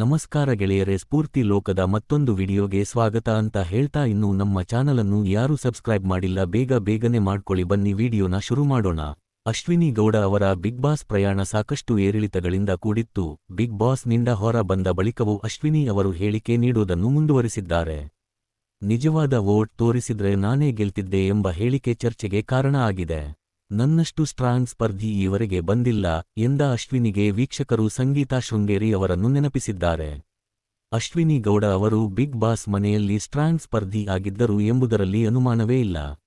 ನಮಸ್ಕಾರ ಗೆಳೆಯರೆ, ಸ್ಫೂರ್ತಿ ಲೋಕದ ಮತ್ತೊಂದು ವಿಡಿಯೋಗೆ ಸ್ವಾಗತ ಅಂತ ಹೇಳ್ತಾ ಇನ್ನು ನಮ್ಮ ಚಾನಲನ್ನು ಯಾರೂ ಸಬ್ಸ್ಕ್ರೈಬ್ ಮಾಡಿಲ್ಲ, ಬೇಗ ಬೇಗನೆ ಮಾಡ್ಕೊಳ್ಳಿ, ಬನ್ನಿ ವಿಡಿಯೋನ ಶುರು ಮಾಡೋಣ. ಅಶ್ವಿನಿ ಗೌಡ ಅವರ ಬಿಗ್ ಬಾಸ್ ಪ್ರಯಾಣ ಸಾಕಷ್ಟು ಏರಿಳಿತಗಳಿಂದ ಕೂಡಿತ್ತು. ಬಿಗ್ ಬಾಸ್ನಿಂದ ಹೊರ ಬಂದ ಬಳಿಕವೂ ಅಶ್ವಿನಿ ಅವರು ಹೇಳಿಕೆ ನೀಡುವುದನ್ನು ಮುಂದುವರಿಸಿದ್ದಾರೆ. ನಿಜವಾದ ವೋಟ್ ತೋರಿಸಿದ್ರೆ ನಾನೇ ಗೆಲ್ತಿದ್ದೆ ಎಂಬ ಹೇಳಿಕೆ ಚರ್ಚೆಗೆ ಕಾರಣ ಆಗಿದೆ. ನನ್ನಷ್ಟು ಸ್ಟ್ರಾಂಗ್ ಸ್ಪರ್ಧಿ ಈವರೆಗೆ ಬಂದಿಲ್ಲ ಎಂದ ಅಶ್ವಿನಿಗೆ ವೀಕ್ಷಕರು ಸಂಗೀತಾ ಶೃಂಗೇರಿ ಅವರನ್ನು ನೆನಪಿಸಿದ್ದಾರೆ. ಅಶ್ವಿನಿ ಗೌಡ ಅವರು ಬಿಗ್ ಬಾಸ್ ಮನೆಯಲ್ಲಿ ಸ್ಟ್ರಾಂಗ್ ಸ್ಪರ್ಧಿ ಆಗಿದ್ದರು ಎಂಬುದರಲ್ಲಿ ಅನುಮಾನವೇ ಇಲ್ಲ.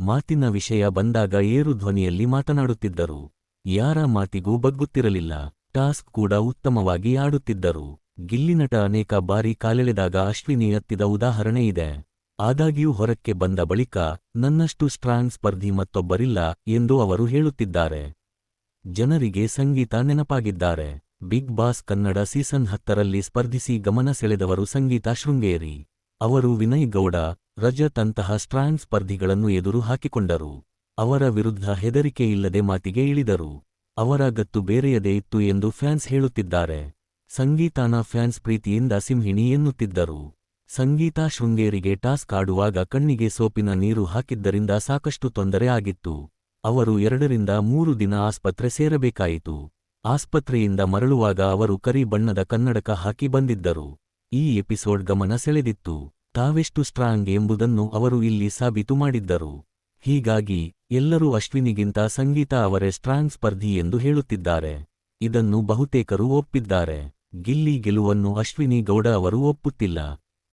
ಮಾತಿನ ವಿಷಯ ಬಂದಾಗ ಏರು ಧ್ವನಿಯಲ್ಲಿ ಮಾತನಾಡುತ್ತಿದ್ದರು. ಯಾರ ಮಾತಿಗೂ ಬಗ್ಗುತ್ತಿರಲಿಲ್ಲ. ಟಾಸ್ಕ್ ಕೂಡ ಉತ್ತಮವಾಗಿ ಆಡುತ್ತಿದ್ದರು. ಗಿಲ್ಲಿನಟ ಅನೇಕ ಬಾರಿ ಕಾಲೆಳೆದಾಗ ಅಶ್ವಿನಿ ಎತ್ತಿದ ಉದಾಹರಣೆ ಇದೆ. ಆದಾಗ್ಯೂ ಹೊರಕ್ಕೆ ಬಂದ ಬಳಿಕ ನನ್ನಷ್ಟು ಸ್ಟ್ರಾಂಗ್ ಸ್ಪರ್ಧಿ ಮತ್ತೊಬ್ಬರಿಲ್ಲ ಎಂದು ಅವರು ಹೇಳುತ್ತಿದ್ದಾರೆ. ಜನರಿಗೆ ಸಂಗೀತ ನೆನಪಾಗಿದ್ದಾರೆ. ಬಿಗ್ ಬಾಸ್ ಕನ್ನಡ ಸೀಸನ್ ಹತ್ತರಲ್ಲಿ ಸ್ಪರ್ಧಿಸಿ ಗಮನ ಸೆಳೆದವರು ಸಂಗೀತ ಶೃಂಗೇರಿ. ಅವರು ವಿನಯ್ ಗೌಡ, ರಜತ್ ಅಂತಹ ಸ್ಟ್ರಾಂಗ್ ಸ್ಪರ್ಧಿಗಳನ್ನು ಎದುರು ಹಾಕಿಕೊಂಡರು. ಅವರ ವಿರುದ್ಧ ಹೆದರಿಕೆಯಿಲ್ಲದೆ ಮಾತಿಗೆ ಇಳಿದರು. ಅವರ ಗತ್ತು ಬೇರೆಯದೇ ಇತ್ತು ಎಂದು ಫ್ಯಾನ್ಸ್ ಹೇಳುತ್ತಿದ್ದಾರೆ. ಸಂಗೀತಾನ ಫ್ಯಾನ್ಸ್ ಪ್ರೀತಿಯಿಂದ ಸಿಂಹಿಣಿ ಎನ್ನುತ್ತಿದ್ದರು. ಸಂಗೀತಾ ಶೃಂಗೇರಿಗೆ ಟಾಸ್ಕ್ ಆಡುವಾಗ ಕಣ್ಣಿಗೆ ಸೋಪಿನ ನೀರು ಹಾಕಿದ್ದರಿಂದ ಸಾಕಷ್ಟು ತೊಂದರೆ ಆಗಿತ್ತು. ಅವರು ಎರಡರಿಂದ ಮೂರು ದಿನ ಆಸ್ಪತ್ರೆ ಸೇರಬೇಕಾಯಿತು. ಆಸ್ಪತ್ರೆಯಿಂದ ಮರಳುವಾಗ ಅವರು ಕರಿ ಬಣ್ಣದ ಕನ್ನಡಕ ಹಾಕಿ ಬಂದಿದ್ದರು. ಈ ಎಪಿಸೋಡ್ ಗಮನ ಸೆಳೆದಿತ್ತು. ತಾವೆಷ್ಟು ಸ್ಟ್ರಾಂಗ್ ಎಂಬುದನ್ನು ಅವರು ಇಲ್ಲಿ ಸಾಬೀತು ಮಾಡಿದ್ದರು. ಹೀಗಾಗಿ, ಎಲ್ಲರೂ ಅಶ್ವಿನಿಗಿಂತ ಸಂಗೀತ ಅವರೇ ಸ್ಟ್ರಾಂಗ್ ಸ್ಪರ್ಧಿ ಎಂದು ಹೇಳುತ್ತಿದ್ದಾರೆ. ಇದನ್ನು ಬಹುತೇಕರು ಒಪ್ಪಿದ್ದಾರೆ. ಗಿಲ್ಲಿ ಗೆಲುವನ್ನು ಅಶ್ವಿನಿ ಗೌಡ ಅವರು ಒಪ್ಪುತ್ತಿಲ್ಲ.